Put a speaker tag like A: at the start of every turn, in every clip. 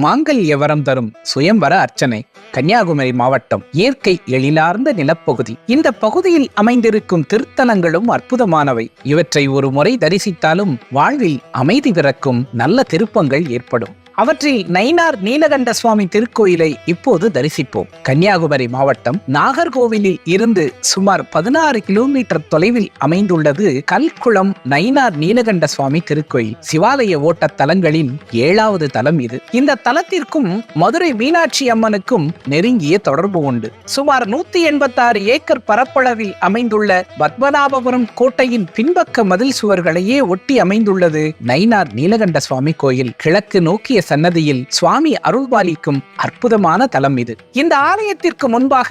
A: மாங்கல்ய வரம் தரும் சுயம்பர அர்ச்சனை கன்னியாகுமரி மாவட்டம் இயற்கை எழிலார்ந்த நிலப்பகுதி. இந்த பகுதியில் அமைந்திருக்கும் திருத்தலங்களும் அற்புதமானவை. இவற்றை ஒரு முறை தரிசித்தாலும் வாழ்வில் அமைதி பிறக்கும் நல்ல திருப்பங்கள் ஏற்படும். அவற்றில் நைனார் நீலகண்ட சுவாமி திருக்கோயிலை இப்போது தரிசிப்போம். கன்னியாகுமரி மாவட்டம் நாகர்கோவிலில் இருந்து சுமார் பதினாறு கிலோமீட்டர் தொலைவில் அமைந்துள்ளது கல்குளம் நைனார் நீலகண்ட சுவாமி திருக்கோயில். சிவாலய ஓட்ட தலங்களின் ஏழாவது தலம் இது. இந்த தலத்திற்கும் மதுரை மீனாட்சி அம்மனுக்கும் நெருங்கிய தொடர்பு உண்டு. சுமார் நூத்தி எண்பத்தாறு ஏக்கர் பரப்பளவில் அமைந்துள்ள பத்மநாபபுரம் கோட்டையின் பின்பக்க மதில் சுவர்களையே ஒட்டி அமைந்துள்ளது நைனார் நீலகண்ட சுவாமி கோயில். கிழக்கு நோக்கிய சன்னதியில் சுவாமி அருள்பாலிக்கும் அற்புதமான தலம் இது. இந்த ஆலயத்திற்கு முன்பாக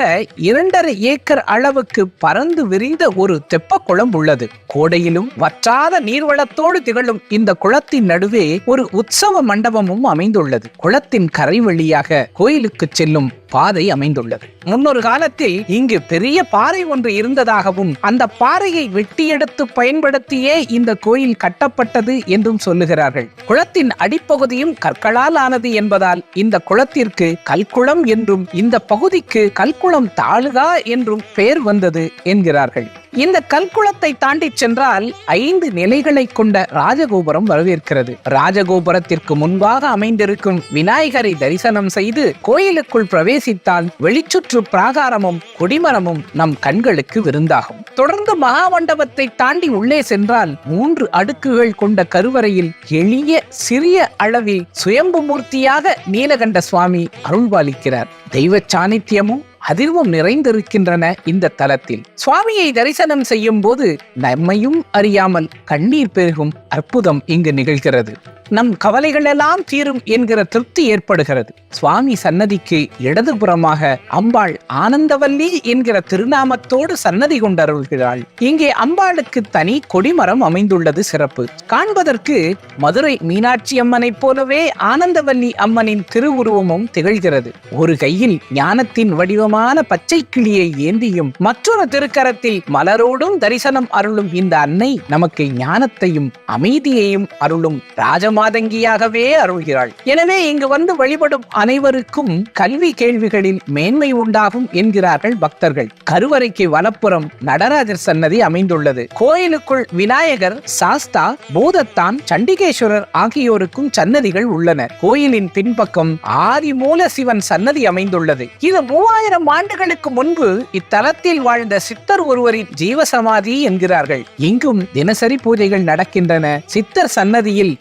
A: இரண்டரை ஏக்கர் அளவுக்கு பறந்து விரிந்த ஒரு தெப்ப குளம் உள்ளது. கோடையிலும் வற்றாத நீர்வளத்தோடு திகழும் இந்த குளத்தின் நடுவே ஒரு உற்சவ மண்டபமும் அமைந்துள்ளது. குளத்தின் கரை வழியாக கோயிலுக்கு செல்லும் பாதை அமைந்துள்ளது. முன்னொரு காலத்தில் இங்கு பெரிய பாறை ஒன்று இருந்ததாகவும் அந்த பாறையை வெட்டி எடுத்து பயன்படுத்தியே இந்த கோயில் கட்டப்பட்டது என்றும் சொல்லுகிறார்கள். குளத்தின் அடிப்பகுதியும் கற்களால் ஆனது என்பதால் இந்த குளத்திற்கு கல்குளம் என்றும் இந்த பகுதிக்கு கல்குளம் தாலுகா என்றும் பெயர் வந்தது என்கிறார்கள். இந்த கல்குளத்தை தாண்டி சென்றால் ஐந்து நிலைகளை கொண்ட ராஜகோபுரம் வரவேற்கிறது. ராஜகோபுரத்திற்கு முன்பாக அமைந்திருக்கும் விநாயகரை தரிசனம் செய்து கோயிலுக்குள் பிரவேசித்தால் வெளிச்சுற்று பிராகாரமும் கொடிமரமும் நம் கண்களுக்கு விருந்தாகும். தொடர்ந்து மகாமண்டபத்தை தாண்டி உள்ளே சென்றால் மூன்று அடுக்குகள் கொண்ட கருவறையில் எளிய சிறிய அளவில் சுயம்பு மூர்த்தியாக நீலகண்ட சுவாமி அருள்பாலிக்கிறார் தெய்வ சாணித்தியமும் அதிர்வும் நிறைந்திருக்கின்றன இந்த தலத்தில். சுவாமியை தரிசனம் செய்யும் போது நம்மையும் அறியாமல் கண்ணீர் பெருகும் அற்புதம் இங்கு நிகழ்கிறது. நம் கவலைகள் எல்லாம் தீரும் என்கிற திருப்தி ஏற்படுகிறது. சுவாமி சன்னதிக்கு இடதுபுறமாக அம்பாள் ஆனந்தவல்லி என்கிற திருநாமத்தோடு சன்னதி கொண்டருள்கிறாள். இங்கே அம்பாளுக்கு தனி கொடிமரம் அமைந்துள்ளது சிறப்பு. காண்பதற்கு மதுரை மீனாட்சி அம்மனைப் போலவே ஆனந்தவல்லி அம்மனின் திருவுருவமும் திகழ்கிறது. ஒரு கையில் ஞானத்தின் வடிவமான பச்சை கிளியை ஏந்தியும் மற்றொரு திருக்கரத்தில் மலரோடும் தரிசனம் அருளும் இந்த அன்னை நமக்கு ஞானத்தையும் அமைதியையும் அருளும் மாதங்கியாகவே அருள்கிறாள். எனவே இங்கு வந்து வழிபடும் அனைவருக்கும் கல்வி கேள்விகளில் மேன்மை உண்டாகும் என்கிறார்கள் பக்தர்கள். கருவறைக்கு வலப்புறம் நடராஜர் சன்னதி அமைந்துள்ளது. கோயிலுக்குள் விநாயகர் சாஸ்தா பூதத்தான் சண்டிகேஸ்வரர் ஆகியோருக்கும் சன்னதிகள் உள்ளன. கோயிலின் பின்பக்கம் ஆதிமூல சிவன் சன்னதி அமைந்துள்ளது. இது மூவாயிரம் ஆண்டுகளுக்கு முன்பு இத்தலத்தில் வாழ்ந்த சித்தர் ஒருவரின் ஜீவசமாதி என்கிறார்கள். இங்கும் தினசரி பூஜைகள் நடக்கின்றன. சித்தர் சன்னதியில்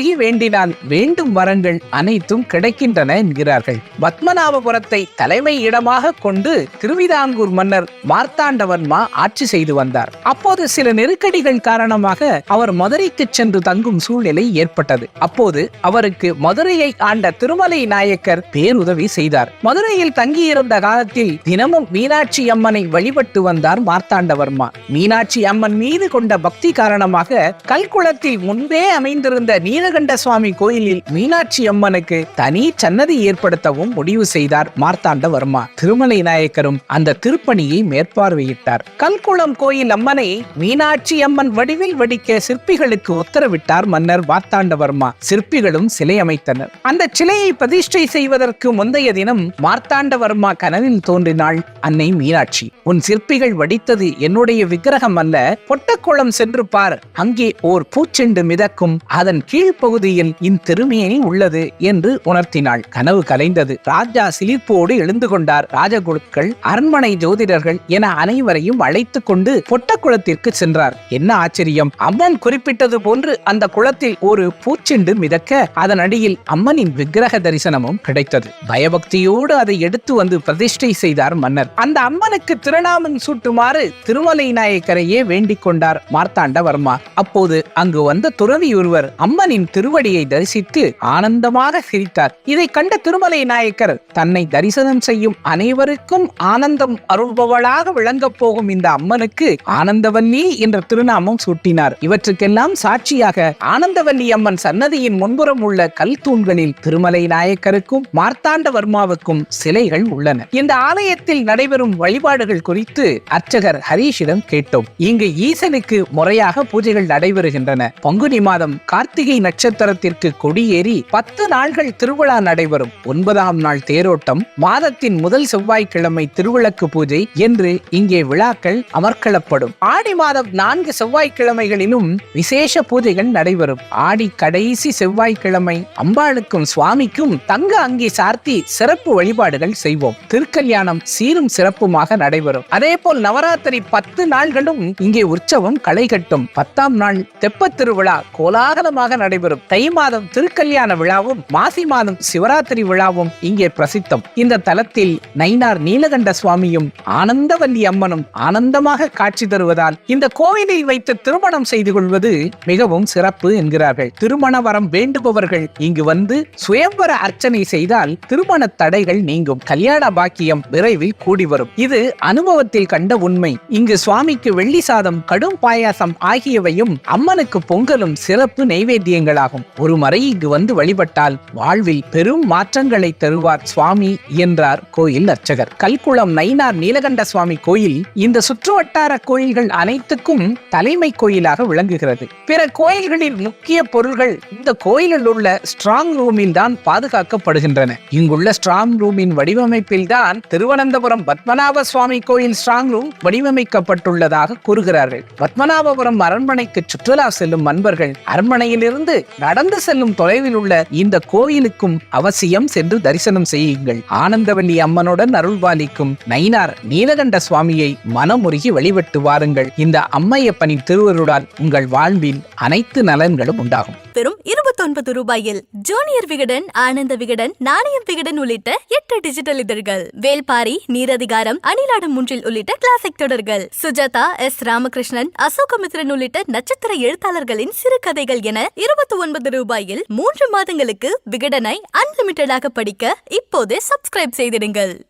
A: மனமுருகி வேண்டினால் வேண்டும் வரங்கள் அனைத்தும் கிடைக்கின்றன என்கிறார்கள். பத்மநாபபுரத்தை தலைமை இடமாக கொண்டு திருவிதாங்கூர் மன்னர் மார்த்தாண்டவர்மா ஆட்சி செய்து வந்தார். அப்போது சில நெருக்கடிகள் காரணமாக அவர் மதுரைக்கு சென்று தங்கும் சூழ்நிலை ஏற்பட்டது. அப்போது அவருக்கு மதுரையை ஆண்ட திருமலை நாயக்கர் பேருதவி செய்தார். மதுரையில் தங்கியிருந்த காலத்தில் தினமும் மீனாட்சி அம்மனை வழிபட்டு வந்தார் மார்த்தாண்டவர்மா மீனாட்சி அம்மன் மீது கொண்ட பக்தி காரணமாக கல்குளத்தில் முன்பே அமைந்திருந்த நீர் நீலகண்ட சுவாமி கோயிலில் மீனாட்சி அம்மனுக்கு தனி சன்னதி ஏற்படுத்தவும் முடிவு செய்தார் மார்த்தாண்டவர்மா. திருமலை நாயக்கரும் அந்த திருப்பணியை மேற்பார்வையிட்டார். கல்குளம் கோயில் அம்மனை மீனாட்சி அம்மன் வடிவில் வடிக்க சிற்பிகளுக்கு உத்தரவிட்டார் மன்னர் மார்த்தாண்டவர்மா. சிற்பிகளும் சிலை அமைத்தனர். அந்த சிலையை பிரதிஷ்டை செய்வதற்கு முந்தைய தினம் மார்த்தாண்டவர்மா கனவில் தோன்றினாள் அன்னை மீனாட்சி. உன் சிற்பிகள் வடித்தது என்னுடைய விக்கிரகம் அல்ல பொட்டக்குளம் சென்று பார். அங்கே ஓர் பூச்செண்டு மிதக்கும். அதன் கீழ் கீழ்ப்பகுதியில் இத்திருமேனி உள்ளது என்று உணர்த்தினாள். கனவு கலைந்தது. ராஜா சிலிர்ப்போடு எழுந்து கொண்டார். ராஜகுழுக்கள் அரண்மனை ஜோதிடர்கள் என அனைவரையும் அழைத்துக் கொண்டு பொட்டக்குளத்திற்கு சென்றார். என்ன ஆச்சரியம்? அம்மன் குறிப்பிட்டது போன்று அந்த குளத்தில் ஒரு பூச்செண்டு மிதக்க அதன் அடியில் அம்மனின் விக்கிரக தரிசனமும் கிடைத்தது. பயபக்தியோடு அதை எடுத்து வந்து பிரதிஷ்டை செய்தார் மன்னர். அந்த அம்மனுக்கு திருநாமம் சூட்டுமாறு திருமலை நாயக்கரையே வேண்டிக் கொண்டார் மார்த்தாண்டவர்மா. அப்போது அங்கு வந்த துறவி ஒருவர் அம்மனின் திருவடியை தரிசித்து ஆனந்தமாக சிரித்தார். இதை கண்ட திருமலை நாயக்கர் தன்னை தரிசனம் செய்யும் அனைவருக்கும் ஆனந்தம் அருள்பவளாக விளங்கப் போகும் இந்த அம்மனுக்கு ஆனந்தவல்லி என்ற திருநாமம் சூட்டினார். இவற்றுக்கெல்லாம் சாட்சியாக ஆனந்தவல்லி அம்மன் சன்னதியின் முன்புறம் உள்ள கல் தூண்களில் திருமலை நாயக்கருக்கும் மார்த்தாண்டவர்மாவுக்கும் சிலைகள் உள்ளன. இந்த ஆலயத்தில் நடைபெறும் வழிபாடுகள் குறித்து அர்ச்சகர் ஹரீஷிடம் கேட்டோம். இங்கு ஈசனுக்கு முறையாக பூஜைகள் நடைபெறுகின்றன. பங்குனி மாதம் கார்த்திகை நட்சத்திரத்திற்கு கொடியேறி பத்து நாள்கள் திருவிழா நடைபெறும். ஒன்பதாம் நாள் தேரோட்டம் மாதத்தின் முதல் செவ்வாய்க்கிழமை திருவிளக்கு பூஜை என்று இங்கே விழாக்கள் அமர்க்களப்படும். ஆடி மாதம் நான்கு செவ்வாய்க்கிழமைகளிலும் விசேஷ பூஜைகள் நடைபெறும். ஆடி கடைசி செவ்வாய்க்கிழமை அம்பாளுக்கும் சுவாமிக்கும் தங்க அங்கி சார்த்தி சிறப்பு வழிபாடுகள் செய்வோம். திருக்கல்யாணம் சீரும் சிறப்புமாக நடைபெறும். அதே போல் நவராத்திரி பத்து நாள்களும் இங்கே உற்சவம் களை கட்டும். பத்தாம் நாள் தெப்பத் திருவிழா கோலாகலமாக நடைபெறும். தை மாதம் திருக்கல்யாண விழாவும் மாசி மாதம் சிவராத்திரி விழாவும் இங்கே பிரசித்தம். இந்த தலத்தில் நைனார் நீலகண்ட சுவாமியும் ஆனந்தவல்லி அம்மனும் ஆனந்தமாக காட்சி தருவதால் இந்த கோவிலில் வைத்து திருமணம் செய்து கொள்வது மிகவும் சிறப்பு என்கிறார்கள். திருமண வரம் வேண்டுபவர்கள் இங்கு வந்து சுயம்பர அர்ச்சனை செய்தால் திருமண தடைகள் நீங்கும். கல்யாண பாக்கியம் விரைவில் கூடி வரும். இது அனுபவத்தில் கண்ட உண்மை. இங்கு சுவாமிக்கு வெள்ளி சாதம் கடும் பாயாசம் ஆகியவையும் அம்மனுக்கு பொங்கலும் சிறப்பு நைவேத்தியங்கள் ஒரு முறை இங்கு வந்து வழிபட்டால் வாழ்வில் பெரும் மாற்றங்களை தருவார் சுவாமி என்றார் கோயில் அர்ச்சகர். கல்குளம் நைனார் நீலகண்ட சுவாமி கோயில் இந்த சுற்றுவட்டார கோயில்கள் அனைத்துக்கும் தலைமை கோயிலாக விளங்குகிறது. பிற கோயில்களின் முக்கிய பொருள்கள் இந்த கோயிலில் உள்ள ஸ்ட்ராங் ரூமில் தான் பாதுகாக்கப்படுகின்றன. இங்குள்ள ஸ்ட்ராங் ரூமின் வடிவமைப்பில் தான் திருவனந்தபுரம் பத்மநாப சுவாமி கோயில் ஸ்ட்ராங் ரூம் வடிவமைக்கப்பட்டுள்ளதாக கூறுகிறார்கள். பத்மநாபபுரம் அரண்மனைக்கு சுற்றுலா செல்லும் அன்பர்கள் அரண்மனையிலிருந்து நடந்து செல்லும் தொலைவில் உள்ள இந்த கோயிலுக்கும் அவசியம் சென்று தரிசனம் செய்யுங்கள். ஆனந்தவல்லி அம்மனுடன் அருள்பாலிக்கும் நயினார் நீலகண்ட சுவாமியை மனமுருகி வழிபட்டு வாருங்கள். இந்த அம்மையப்பனின் திருவருளால் உங்கள் வாழ்வில் அனைத்து நலன்களும் உண்டாகும்.
B: வெறும் இருபத்தொன்பது ரூபாயில் ஜூனியர் விகடன் ஆனந்த விகடன் நாணயம் விகடன் உள்ளிட்ட எட்டு டிஜிட்டல் இதழ்கள். வேல்பாரி நீரதிகாரம் அணிலாடும் முன்றில் உள்ளிட்ட கிளாசிக் தொடர்கள். சுஜாதா எஸ் ராமகிருஷ்ணன் அசோகமித்ரன் உள்ளிட்ட நட்சத்திர எழுத்தாளர்களின் சிறுகதைகள் என இருபத்தி ஒன்பது ரூபாயில் மூன்று மாதங்களுக்கு விகடனை அன்லிமிட்டடாக படிக்க இப்போதே சப்ஸ்கிரைப் செய்திடுங்கள்.